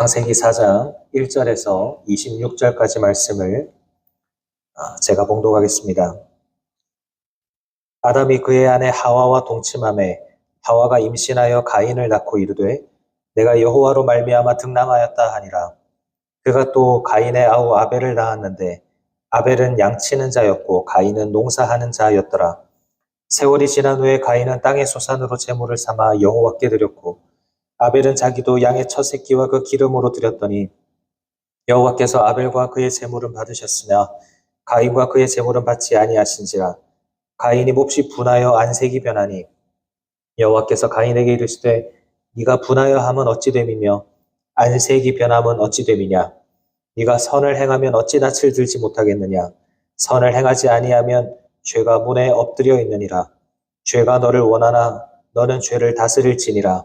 창세기 4장 1절에서 26절까지 말씀을 아, 제가 봉독하겠습니다. 아담이 그의 아내 하와와 동침함에 하와가 임신하여 가인을 낳고 이르되 내가 여호와로 말미암아 등남하였다 하니라. 그가 또 가인의 아우 아벨을 낳았는데 아벨은 양치는 자였고 가인은 농사하는 자였더라. 세월이 지난 후에 가인은 땅의 소산으로 제물을 삼아 여호와께 드렸고 아벨은 자기도 양의 첫 새끼와 그 기름으로 드렸더니 여호와께서 아벨과 그의 제물은 받으셨으나 가인과 그의 제물은 받지 아니하신지라 가인이 몹시 분하여 안색이 변하니 여호와께서 가인에게 이르시되 네가 분하여 함은 어찌 됨이며 안색이 변함은 어찌 됨이냐? 네가 선을 행하면 어찌 낯을 들지 못하겠느냐? 선을 행하지 아니하면 죄가 문에 엎드려 있느니라. 죄가 너를 원하나 너는 죄를 다스릴지니라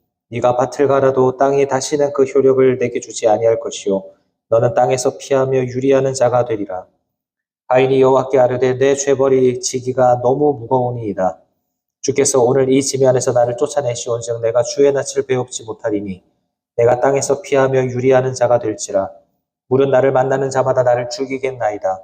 네가 밭을 갈아도 땅이 다시는 그 효력을 내게 주지 아니할 것이요. 너는 땅에서 피하며 유리하는 자가 되리라. 가인이 여호와께 아뢰되 내 죄벌이 지기가 너무 무거우니이다. 주께서 오늘 이 지면에서 나를 쫓아내시온즉 내가 주의 낯을 배웁지 못하리니 내가 땅에서 피하며 유리하는 자가 될지라. 물은 나를 만나는 자마다 나를 죽이겠나이다.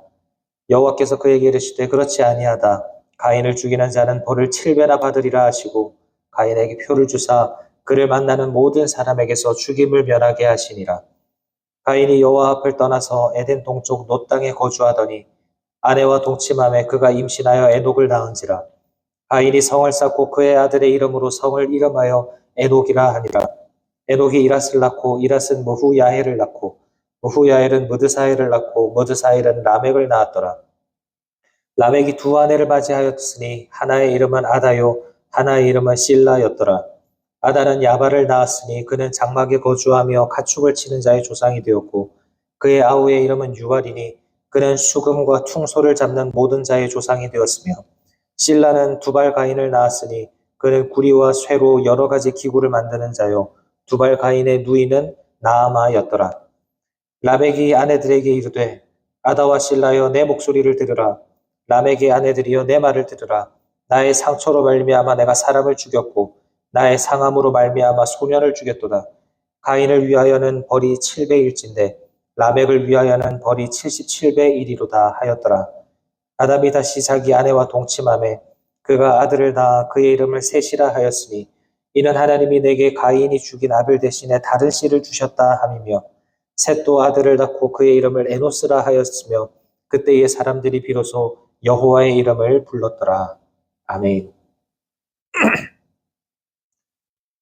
여호와께서 그에게 이르시되 그렇지 아니하다. 가인을 죽이는 자는 벌을 칠배나 받으리라 하시고 가인에게 표를 주사 그를 만나는 모든 사람에게서 죽임을 면하게 하시니라. 가인이 여호와 앞을 떠나서 에덴 동쪽 노 땅에 거주하더니 아내와 동침함에 그가 임신하여 에녹을 낳은지라. 가인이 성을 쌓고 그의 아들의 이름으로 성을 이름하여 에녹이라 하니라. 에녹이 이랏을 낳고 이랏은 무후야헬을 낳고 무후야헬은 무드사헬을 낳고 무드사헬은 라멕을 낳았더라. 라멕이 두 아내를 맞이하였으니 하나의 이름은 아다요 하나의 이름은 실라였더라 아다는 야발을 낳았으니 그는 장막에 거주하며 가축을 치는 자의 조상이 되었고 그의 아우의 이름은 유발이니 그는 수금과 퉁소를 잡는 모든 자의 조상이 되었으며 실라는 두발 가인을 낳았으니 그는 구리와 쇠로 여러 가지 기구를 만드는 자요. 두발 가인의 누이는 나아마였더라. 라멕이 아내들에게 이르되 아다와 실라여 내 목소리를 들으라. 라멕의 아내들이여 내 말을 들으라. 나의 상처로 말미암아 내가 사람을 죽였고 나의 상함으로 말미암아 소년을 죽였도다 가인을 위하여는 벌이 7배일진데 라멕을 위하여는 벌이 77배 일이로다 하였더라 아담이 다시 자기 아내와 동침함에 그가 아들을 낳아 그의 이름을 셋이라 하였으니 이는 하나님이 내게 가인이 죽인 아벨 대신에 다른 씨를 주셨다 함이며 셋도 아들을 낳고 그의 이름을 에노스라 하였으며 그때의 사람들이 비로소 여호와의 이름을 불렀더라. 아멘.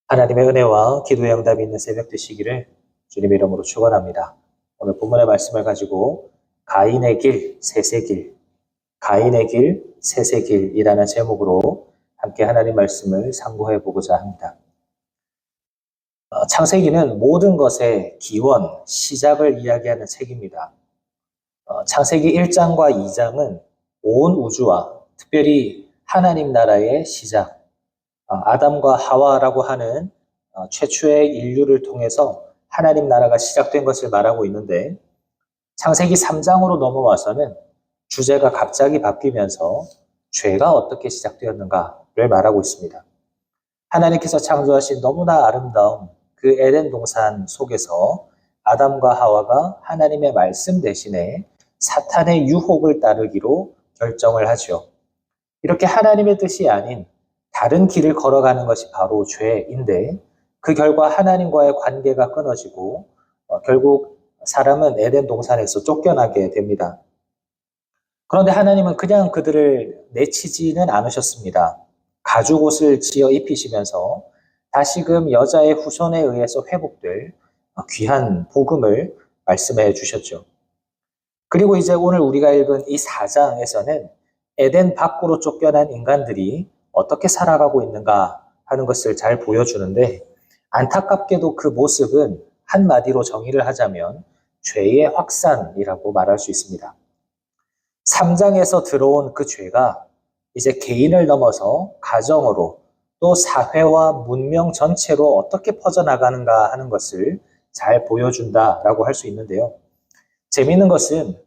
하나님의 은혜와 기도의 응답이 있는 새벽 되시기를 주님 이름으로 축원합니다. 오늘 본문의 말씀을 가지고 가인의 길, 셋의 길, 가인의 길, 셋의 길이라는 제목으로 함께 하나님 말씀을 상고해 보고자 합니다. 어, 창세기는 모든 것의 기원, 시작을 이야기하는 책입니다. 어, 창세기 1장과 2장은 온 우주와 특별히 하나님 나라의 시작, 어, 아담과 하와라고 하는 최초의 인류를 통해서 하나님 나라가 시작된 것을 말하고 있는데 창세기 3장으로 넘어와서는 주제가 갑자기 바뀌면서 죄가 어떻게 시작되었는가를 말하고 있습니다. 하나님께서 창조하신 너무나 아름다운 그 에덴 동산 속에서 아담과 하와가 하나님의 말씀 대신에 사탄의 유혹을 따르기로 결정을 하죠. 이렇게 하나님의 뜻이 아닌 다른 길을 걸어가는 것이 바로 죄인데 그 결과 하나님과의 관계가 끊어지고 어, 결국 사람은 에덴 동산에서 쫓겨나게 됩니다. 그런데 하나님은 그냥 그들을 내치지는 않으셨습니다. 가죽 옷을 지어 입히시면서 다시금 여자의 후손에 의해서 회복될 귀한 복음을 말씀해 주셨죠. 그리고 이제 오늘 우리가 읽은 이 4장에서는 에덴 밖으로 쫓겨난 인간들이 어떻게 살아가고 있는가 하는 것을 잘 보여주는데 안타깝게도 그 모습은 한마디로 정의를 하자면 죄의 확산이라고 말할 수 있습니다. 3장에서 들어온 그 죄가 이제 개인을 넘어서 가정으로 또 사회와 문명 전체로 어떻게 퍼져나가는가 하는 것을 잘 보여준다라고 할 수 있는데요. 재미있는 것은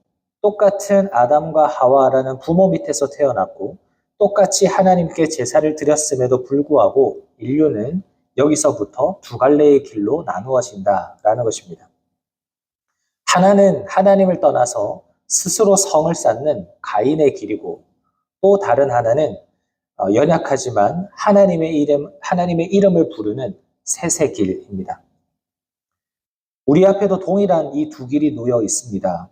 똑같은 아담과 하와라는 부모 밑에서 태어났고 똑같이 하나님께 제사를 드렸음에도 불구하고 인류는 여기서부터 두 갈래의 길로 나누어진다라는 것입니다. 하나는 하나님을 떠나서 스스로 성을 쌓는 가인의 길이고 또 다른 하나는 어, 연약하지만 하나님의 이름 하나님의 이름을 부르는 셋의 길입니다. 우리 앞에도 동일한 이 두 길이 놓여 있습니다.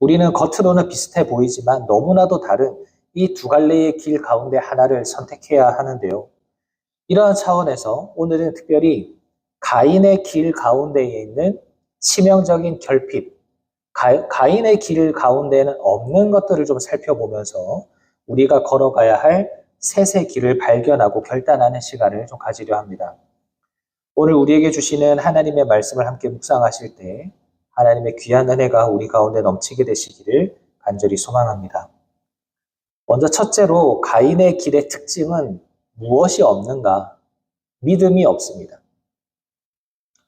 우리는 겉으로는 비슷해 보이지만 너무나도 다른 이 두 갈래의 길 가운데 하나를 선택해야 하는데요. 이러한 차원에서 오늘은 특별히 가인의 길 가운데에 있는 치명적인 결핍, 가, 인의 길 가운데에는 없는 것들을 좀 살펴보면서 우리가 걸어가야 할 셋의 길을 발견하고 결단하는 시간을 좀 가지려 합니다. 오늘 우리에게 주시는 하나님의 말씀을 함께 묵상하실 때 하나님의 귀한 은혜가 우리 가운데 넘치게 되시기를 간절히 소망합니다. 먼저 첫째로 가인의 길의 특징은 무엇이 없는가? 믿음이 없습니다.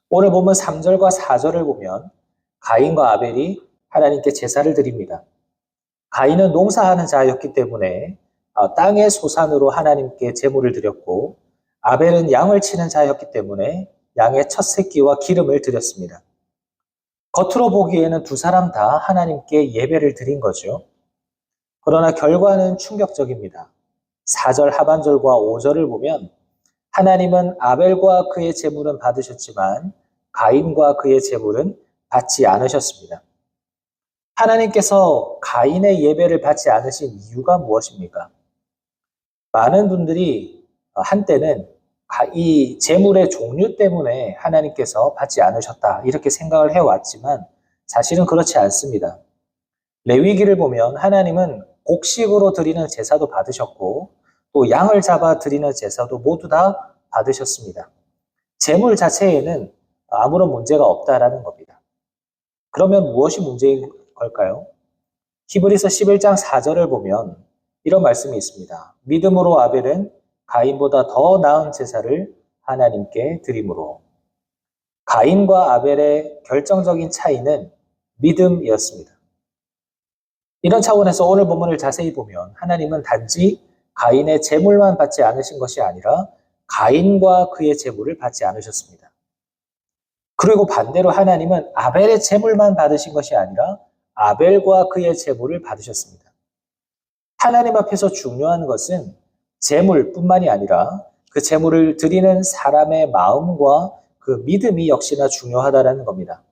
오늘 보면 3절과 4절을 보면 가인과 아벨이 하나님께 제사를 드립니다. 가인은 농사하는 자였기 때문에 어, 땅의 소산으로 하나님께 제물을 드렸고 아벨은 양을 치는 자였기 때문에 양의 첫 새끼와 기름을 드렸습니다. 겉으로 보기에는 두 사람 다 하나님께 예배를 드린 거죠. 그러나 결과는 충격적입니다. 4절 하반절과 5절을 보면 하나님은 아벨과 그의 제물은 받으셨지만 가인과 그의 제물은 받지 않으셨습니다. 하나님께서 가인의 예배를 받지 않으신 이유가 무엇입니까? 많은 분들이 한때는 이 재물의 종류 때문에 하나님께서 받지 않으셨다 이렇게 생각을 해왔지만 사실은 그렇지 않습니다. 레위기를 보면 하나님은 곡식으로 드리는 제사도 받으셨고 또 양을 잡아 드리는 제사도 모두 다 받으셨습니다. 재물 자체에는 아무런 문제가 없다라는 겁니다. 그러면 무엇이 문제인 걸까요? 히브리서 11장 4절을 보면 이런 말씀이 있습니다. 믿음으로 아벨은 가인보다 더 나은 제사를 하나님께 드림으로 가인과 아벨의 결정적인 차이는 믿음이었습니다. 이런 차원에서 오늘 본문을 자세히 보면 하나님은 단지 가인의 제물만 받지 않으신 것이 아니라 가인과 그의 제물을 받지 않으셨습니다. 그리고 반대로 하나님은 아벨의 제물만 받으신 것이 아니라 아벨과 그의 제물을 받으셨습니다. 하나님 앞에서 중요한 것은 제물뿐만이 아니라 그 제물을 드리는 사람의 마음과 그 믿음이 역시나 중요하다는 겁니다.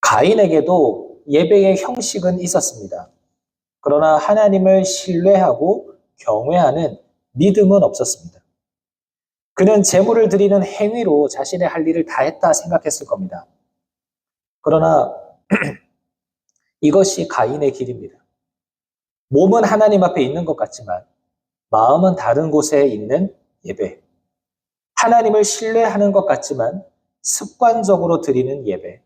가인에게도 예배의 형식은 있었습니다. 그러나 하나님을 신뢰하고 경외하는 믿음은 없었습니다. 그는 제물을 드리는 행위로 자신의 할 일을 다 했다 생각했을 겁니다. 그러나 이것이 가인의 길입니다. 몸은 하나님 앞에 있는 것 같지만 마음은 다른 곳에 있는 예배. 하나님을 신뢰하는 것 같지만 습관적으로 드리는 예배.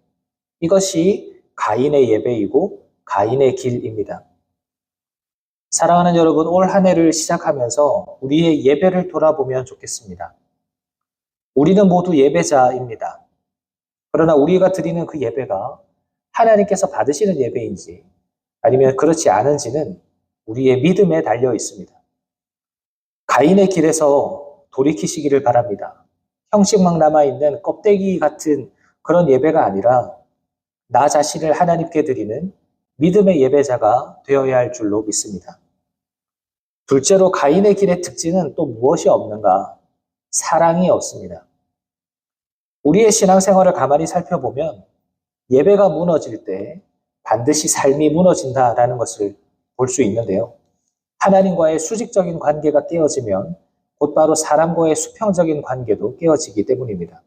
이것이 가인의 예배이고 가인의 길입니다. 사랑하는 여러분, 올 한 해를 시작하면서 우리의 예배를 돌아보면 좋겠습니다. 우리는 모두 예배자입니다. 그러나 우리가 드리는 그 예배가 하나님께서 받으시는 예배인지 아니면 그렇지 않은지는 우리의 믿음에 달려 있습니다. 가인의 길에서 돌이키시기를 바랍니다. 형식만 남아있는 껍데기 같은 그런 예배가 아니라 나 자신을 하나님께 드리는 믿음의 예배자가 되어야 할 줄로 믿습니다. 둘째로 가인의 길의 특징은 또 무엇이 없는가? 사랑이 없습니다. 우리의 신앙생활을 가만히 살펴보면 예배가 무너질 때 반드시 삶이 무너진다라는 것을 볼 수 있는데요. 하나님과의 수직적인 관계가 깨어지면 곧바로 사람과의 수평적인 관계도 깨어지기 때문입니다.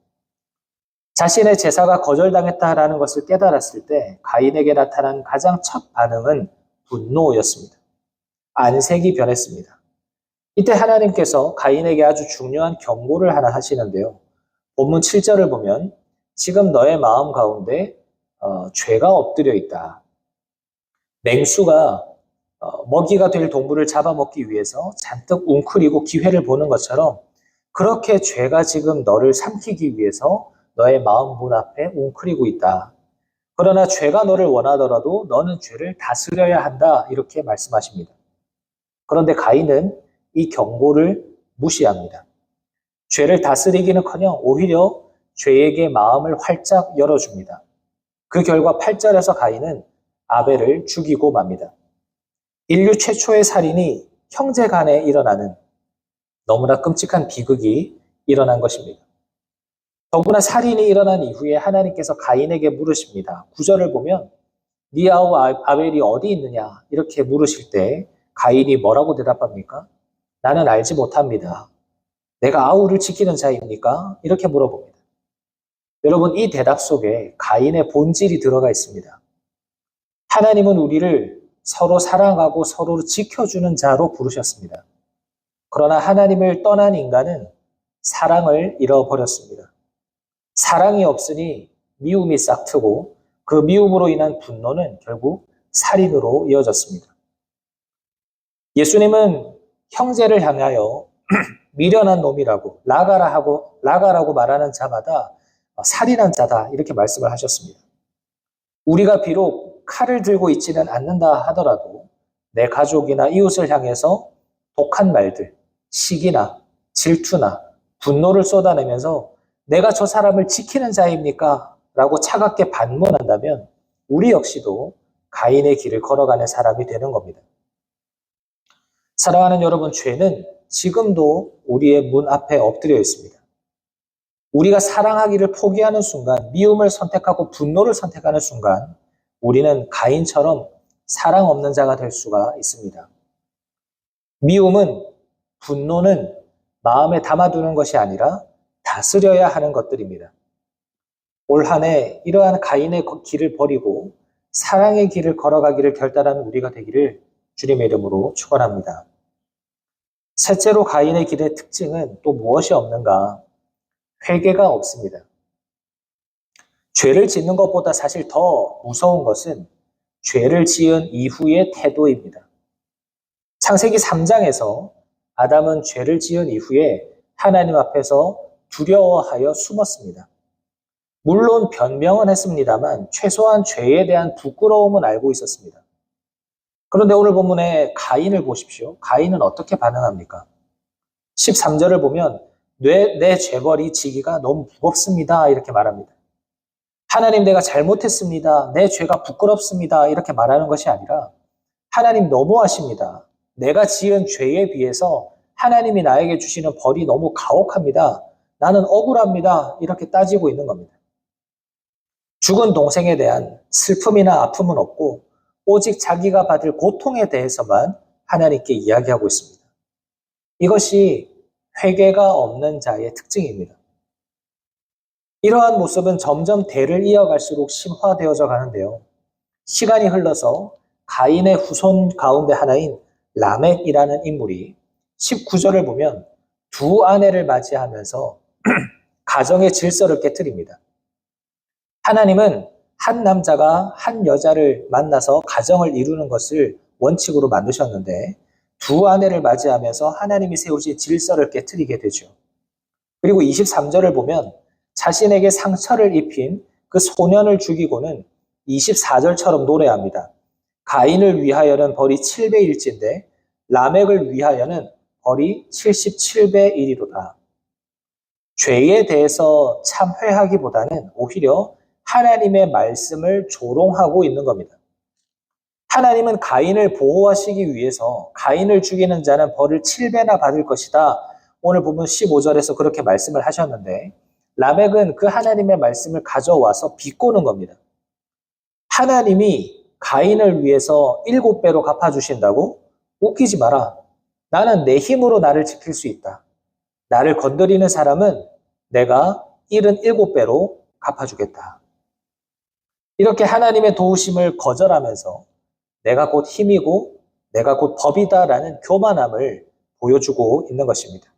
자신의 제사가 거절당했다라는 것을 깨달았을 때 가인에게 나타난 가장 첫 반응은 분노였습니다. 안색이 변했습니다. 이때 하나님께서 가인에게 아주 중요한 경고를 하나 하시는데요. 본문 7절을 보면 지금 너의 마음 가운데 어, 죄가 엎드려 있다. 맹수가 어, 먹이가 될 동물을 잡아먹기 위해서 잔뜩 웅크리고 기회를 보는 것처럼 그렇게 죄가 지금 너를 삼키기 위해서 너의 마음 문 앞에 웅크리고 있다. 그러나 죄가 너를 원하더라도 너는 죄를 다스려야 한다. 이렇게 말씀하십니다. 그런데 가인은 이 경고를 무시합니다. 죄를 다스리기는 커녕 오히려 죄에게 마음을 활짝 열어줍니다. 그 결과 8절에서 가인은 아벨을 죽이고 맙니다. 인류 최초의 살인이 형제 간에 일어나는 너무나 끔찍한 비극이 일어난 것입니다. 더구나 살인이 일어난 이후에 하나님께서 가인에게 물으십니다. 구절을 보면 네 아우 아벨이 어디 있느냐 이렇게 물으실 때 가인이 뭐라고 대답합니까? 나는 알지 못합니다. 내가 아우를 지키는 자입니까? 이렇게 물어봅니다. 여러분 이 대답 속에 가인의 본질이 들어가 있습니다. 하나님은 우리를 서로 사랑하고 서로 지켜주는 자로 부르셨습니다. 그러나 하나님을 떠난 인간은 사랑을 잃어버렸습니다. 사랑이 없으니 미움이 싹트고 그 미움으로 인한 분노는 결국 살인으로 이어졌습니다. 예수님은 형제를 향하여 미련한 놈이라고 라가라 하고 라가라고 말하는 자마다 살인한 자다 이렇게 말씀을 하셨습니다. 우리가 비록 칼을 들고 있지는 않는다 하더라도 내 가족이나 이웃을 향해서 독한 말들, 시기나 질투나 분노를 쏟아내면서 내가 저 사람을 지키는 자입니까? 라고 차갑게 반문한다면 우리 역시도 가인의 길을 걸어가는 사람이 되는 겁니다. 사랑하는 여러분, 죄는 지금도 우리의 문 앞에 엎드려 있습니다. 우리가 사랑하기를 포기하는 순간, 미움을 선택하고 분노를 선택하는 순간, 우리는 가인처럼 사랑 없는 자가 될 수가 있습니다. 미움은, 분노는 마음에 담아두는 것이 아니라 다스려야 하는 것들입니다. 올 한 해 이러한 가인의 길을 버리고 사랑의 길을 걸어가기를 결단하는 우리가 되기를 주님의 이름으로 축원합니다. 셋째로 가인의 길의 특징은 또 무엇이 없는가? 회개가 없습니다. 죄를 짓는 것보다 사실 더 무서운 것은 죄를 지은 이후의 태도입니다. 창세기 3장에서 아담은 죄를 지은 이후에 하나님 앞에서 두려워하여 숨었습니다. 물론 변명은 했습니다만 최소한 죄에 대한 부끄러움은 알고 있었습니다. 그런데 오늘 본문에 가인을 보십시오. 가인은 어떻게 반응합니까? 13절을 보면 내, 내 죄벌이 지기가 너무 무겁습니다. 이렇게 말합니다. 하나님 내가 잘못했습니다. 내 죄가 부끄럽습니다. 이렇게 말하는 것이 아니라 하나님 너무하십니다. 내가 지은 죄에 비해서 하나님이 나에게 주시는 벌이 너무 가혹합니다. 나는 억울합니다. 이렇게 따지고 있는 겁니다. 죽은 동생에 대한 슬픔이나 아픔은 없고 오직 자기가 받을 고통에 대해서만 하나님께 이야기하고 있습니다. 이것이 회개가 없는 자의 특징입니다. 이러한 모습은 점점 대를 이어갈수록 심화되어져 가는데요. 시간이 흘러서 가인의 후손 가운데 하나인 라멕이라는 인물이 19절을 보면 두 아내를 맞이하면서 가정의 질서를 깨뜨립니다. 하나님은 한 남자가 한 여자를 만나서 가정을 이루는 것을 원칙으로 만드셨는데 두 아내를 맞이하면서 하나님이 세우신 질서를 깨뜨리게 되죠. 그리고 23절을 보면 자신에게 상처를 입힌 그 소년을 죽이고는 24절처럼 노래합니다. 가인을 위하여는 벌이 7배 일진데 라멕을 위하여는 벌이 77배 1이로다. 죄에 대해서 참회하기보다는 오히려 하나님의 말씀을 조롱하고 있는 겁니다. 하나님은 가인을 보호하시기 위해서 가인을 죽이는 자는 벌을 7배나 받을 것이다. 오늘 보면 15절에서 그렇게 말씀을 하셨는데 라멕은 그 하나님의 말씀을 가져와서 비꼬는 겁니다. 하나님이 가인을 위해서 7배로 갚아주신다고? 웃기지 마라. 나는 내 힘으로 나를 지킬 수 있다. 나를 건드리는 사람은 내가 77배로 갚아주겠다. 이렇게 하나님의 도우심을 거절하면서 내가 곧 힘이고 내가 곧 법이다라는 교만함을 보여주고 있는 것입니다.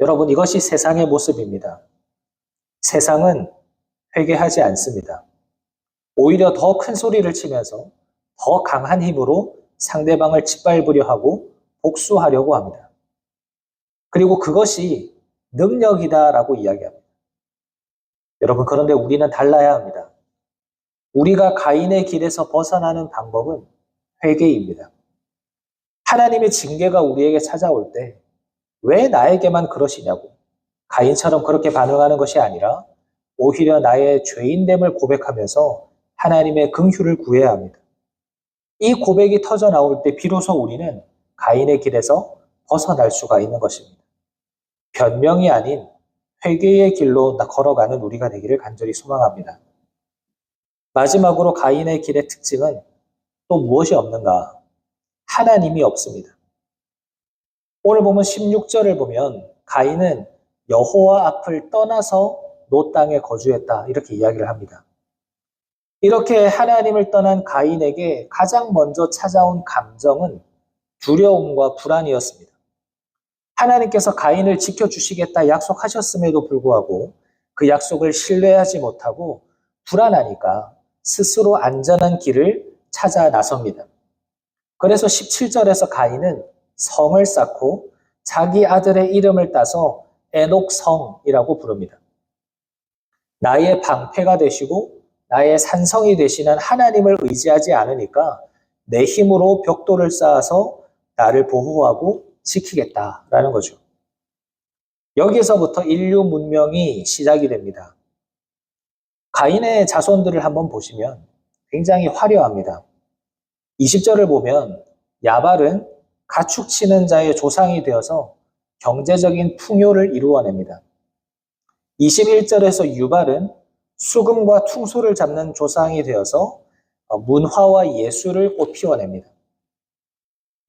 여러분, 이것이 세상의 모습입니다. 세상은 회개하지 않습니다. 오히려 더 큰 소리를 치면서 더 강한 힘으로 상대방을 짓밟으려 하고 복수하려고 합니다. 그리고 그것이 능력이다라고 이야기합니다. 여러분, 그런데 우리는 달라야 합니다. 우리가 가인의 길에서 벗어나는 방법은 회개입니다. 하나님의 징계가 우리에게 찾아올 때 왜 나에게만 그러시냐고 가인처럼 그렇게 반응하는 것이 아니라 오히려 나의 죄인됨을 고백하면서 하나님의 긍휼을 구해야 합니다. 이 고백이 터져 나올 때 비로소 우리는 가인의 길에서 벗어날 수가 있는 것입니다. 변명이 아닌 회개의 길로 걸어가는 우리가 되기를 간절히 소망합니다. 마지막으로 가인의 길의 특징은 또 무엇이 없는가? 하나님이 없습니다. 오늘 보면 16절을 보면 가인은 여호와 앞을 떠나서 노 땅에 거주했다 이렇게 이야기를 합니다. 이렇게 하나님을 떠난 가인에게 가장 먼저 찾아온 감정은 두려움과 불안이었습니다. 하나님께서 가인을 지켜주시겠다 약속하셨음에도 불구하고 그 약속을 신뢰하지 못하고 불안하니까 스스로 안전한 길을 찾아 나섭니다. 그래서 17절에서 가인은 성을 쌓고 자기 아들의 이름을 따서 에녹성이라고 부릅니다. 나의 방패가 되시고 나의 산성이 되시는 하나님을 의지하지 않으니까 내 힘으로 벽돌을 쌓아서 나를 보호하고 지키겠다라는 거죠. 여기서부터 인류 문명이 시작이 됩니다. 가인의 자손들을 한번 보시면 굉장히 화려합니다. 20절을 보면 야발은 가축 치는 자의 조상이 되어서 경제적인 풍요를 이루어냅니다. 21절에서 유발은 수금과 퉁소를 잡는 조상이 되어서 문화와 예술을 꽃 피워냅니다.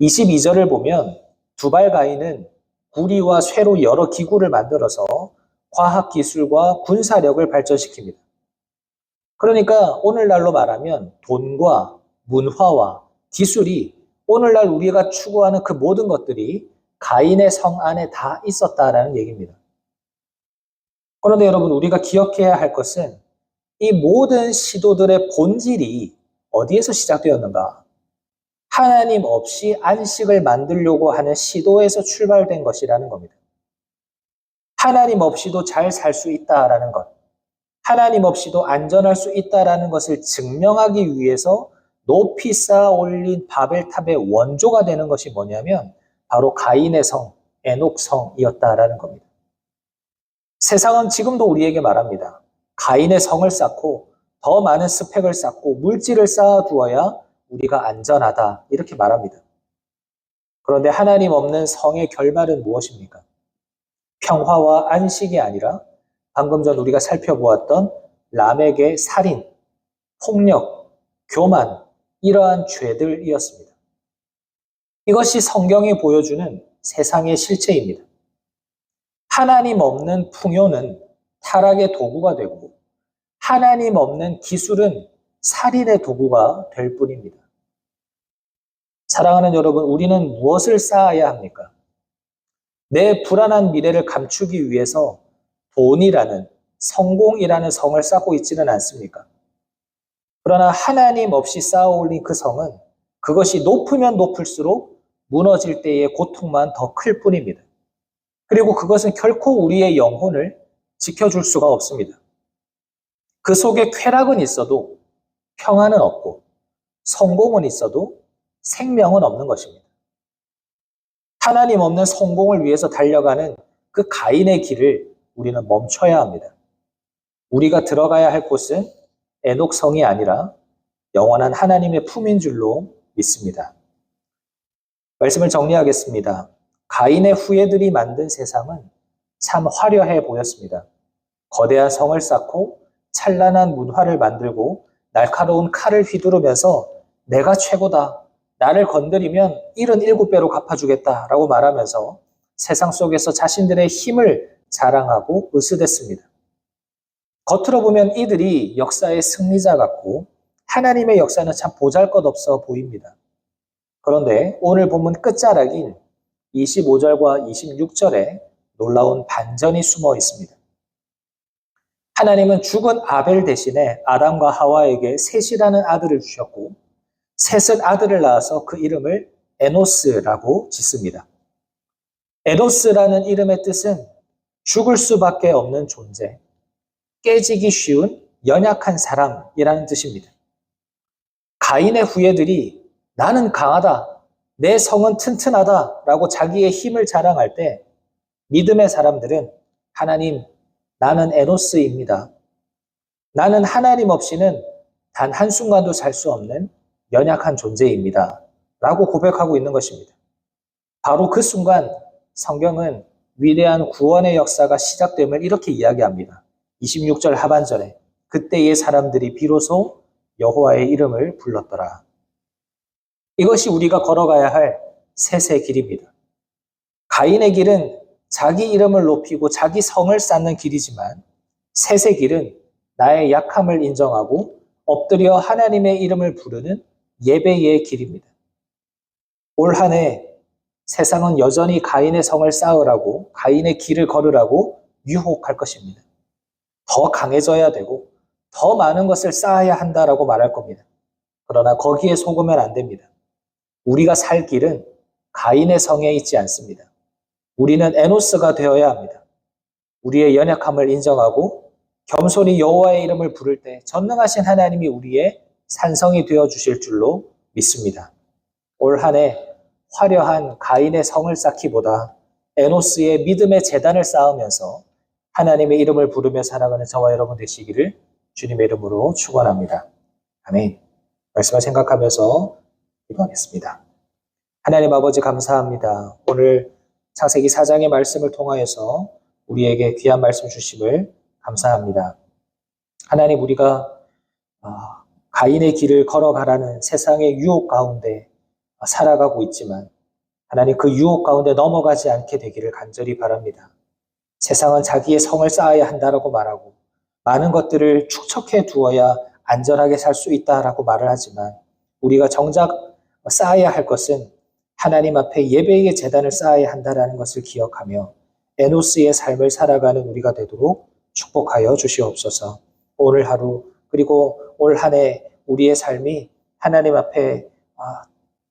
22절을 보면 두발 가인은 구리와 쇠로 여러 기구를 만들어서 과학 기술과 군사력을 발전시킵니다. 그러니까 오늘날로 말하면 돈과 문화와 기술이 오늘날 우리가 추구하는 그 모든 것들이 가인의 성 안에 다 있었다라는 얘기입니다. 그런데 여러분 우리가 기억해야 할 것은 이 모든 시도들의 본질이 어디에서 시작되었는가? 하나님 없이 안식을 만들려고 하는 시도에서 출발된 것이라는 겁니다. 하나님 없이도 잘 살 수 있다라는 것. 하나님 없이도 안전할 수 있다라는 것을 증명하기 위해서 높이 쌓아 올린 바벨탑의 원조가 되는 것이 뭐냐면 바로 가인의 성, 에녹 성이었다라는 겁니다. 세상은 지금도 우리에게 말합니다. 가인의 성을 쌓고 더 많은 스펙을 쌓고 물질을 쌓아두어야 우리가 안전하다 이렇게 말합니다. 그런데 하나님 없는 성의 결말은 무엇입니까? 평화와 안식이 아니라 방금 전 우리가 살펴보았던 람에게 살인, 폭력, 교만, 이러한 죄들이었습니다. 이것이 성경이 보여주는 세상의 실체입니다. 하나님 없는 풍요는 타락의 도구가 되고 하나님 없는 기술은 살인의 도구가 될 뿐입니다. 사랑하는 여러분, 우리는 무엇을 쌓아야 합니까? 내 불안한 미래를 감추기 위해서 돈이라는 성공이라는 성을 쌓고 있지는 않습니까? 그러나 하나님 없이 쌓아 올린 그 성은 그것이 높으면 높을수록 무너질 때의 고통만 더 클 뿐입니다. 그리고 그것은 결코 우리의 영혼을 지켜줄 수가 없습니다. 그 속에 쾌락은 있어도 평안은 없고 성공은 있어도 생명은 없는 것입니다. 하나님 없는 성공을 위해서 달려가는 그 가인의 길을 우리는 멈춰야 합니다. 우리가 들어가야 할 곳은 에녹성이 아니라 영원한 하나님의 품인 줄로 믿습니다. 말씀을 정리하겠습니다. 가인의 후예들이 만든 세상은 참 화려해 보였습니다. 거대한 성을 쌓고 찬란한 문화를 만들고 날카로운 칼을 휘두르면서 내가 최고다. 나를 건드리면 77배로 갚아주겠다라고 말하면서 세상 속에서 자신들의 힘을 자랑하고 으스댔습니다. 겉으로 보면 이들이 역사의 승리자 같고 하나님의 역사는 참 보잘 것 없어 보입니다. 그런데 오늘 본문 끝자락인 25절과 26절에 놀라운 반전이 숨어 있습니다. 하나님은 죽은 아벨 대신에 아담과 하와에게 셋이라는 아들을 주셨고 셋은 아들을 낳아서 그 이름을 에노스라고 짓습니다. 에노스라는 이름의 뜻은 죽을 수밖에 없는 존재, 깨지기 쉬운 연약한 사람이라는 뜻입니다. 가인의 후예들이 나는 강하다, 내 성은 튼튼하다 라고 자기의 힘을 자랑할 때 믿음의 사람들은 하나님, 나는 에노스입니다. 나는 하나님 없이는 단 한순간도 살 수 없는 연약한 존재입니다. 라고 고백하고 있는 것입니다. 바로 그 순간 성경은 위대한 구원의 역사가 시작됨을 이렇게 이야기합니다. 26절 하반절에 그때의 사람들이 비로소 여호와의 이름을 불렀더라. 이것이 우리가 걸어가야 할 셋의 길입니다. 가인의 길은 자기 이름을 높이고 자기 성을 쌓는 길이지만 셋의 길은 나의 약함을 인정하고 엎드려 하나님의 이름을 부르는 예배의 길입니다. 올 한 해 세상은 여전히 가인의 성을 쌓으라고 가인의 길을 걸으라고 유혹할 것입니다. 더 강해져야 되고 더 많은 것을 쌓아야 한다라고 말할 겁니다. 그러나 거기에 속으면 안 됩니다. 우리가 살 길은 가인의 성에 있지 않습니다. 우리는 에노스가 되어야 합니다. 우리의 연약함을 인정하고 겸손히 여호와의 이름을 부를 때 전능하신 하나님이 우리의 산성이 되어 주실 줄로 믿습니다. 올 한 해 화려한 가인의 성을 쌓기보다 에노스의 믿음의 재단을 쌓으면서 하나님의 이름을 부르며 살아가는 저와 여러분 되시기를 주님의 이름으로 축원합니다. 아멘. 말씀을 생각하면서 기도하겠습니다. 하나님 아버지 감사합니다. 오늘 창세기 4장의 말씀을 통하여서 우리에게 귀한 말씀 주심을 감사합니다. 하나님 우리가 아, 가인의 길을 걸어가라는 세상의 유혹 가운데 살아가고 있지만 하나님 그 유혹 가운데 넘어가지 않게 되기를 간절히 바랍니다. 세상은 자기의 성을 쌓아야 한다라고 말하고 많은 것들을 축적해 두어야 안전하게 살 수 있다라고 말을 하지만 우리가 정작 쌓아야 할 것은 하나님 앞에 예배의 재단을 쌓아야 한다라는 것을 기억하며 에노스의 삶을 살아가는 우리가 되도록 축복하여 주시옵소서. 오늘 하루 그리고 올 한해 우리의 삶이 하나님 앞에 아,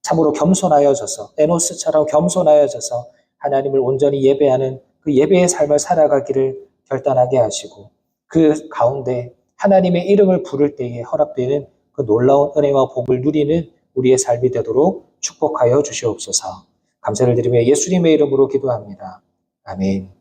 참으로 겸손하여져서 에노스처럼 겸손하여져서 하나님을 온전히 예배하는 그 예배의 삶을 살아가기를 결단하게 하시고 그 가운데 하나님의 이름을 부를 때에 허락되는 그 놀라운 은혜와 복을 누리는 우리의 삶이 되도록 축복하여 주시옵소서. 감사를 드리며 예수님의 이름으로 기도합니다. 아멘.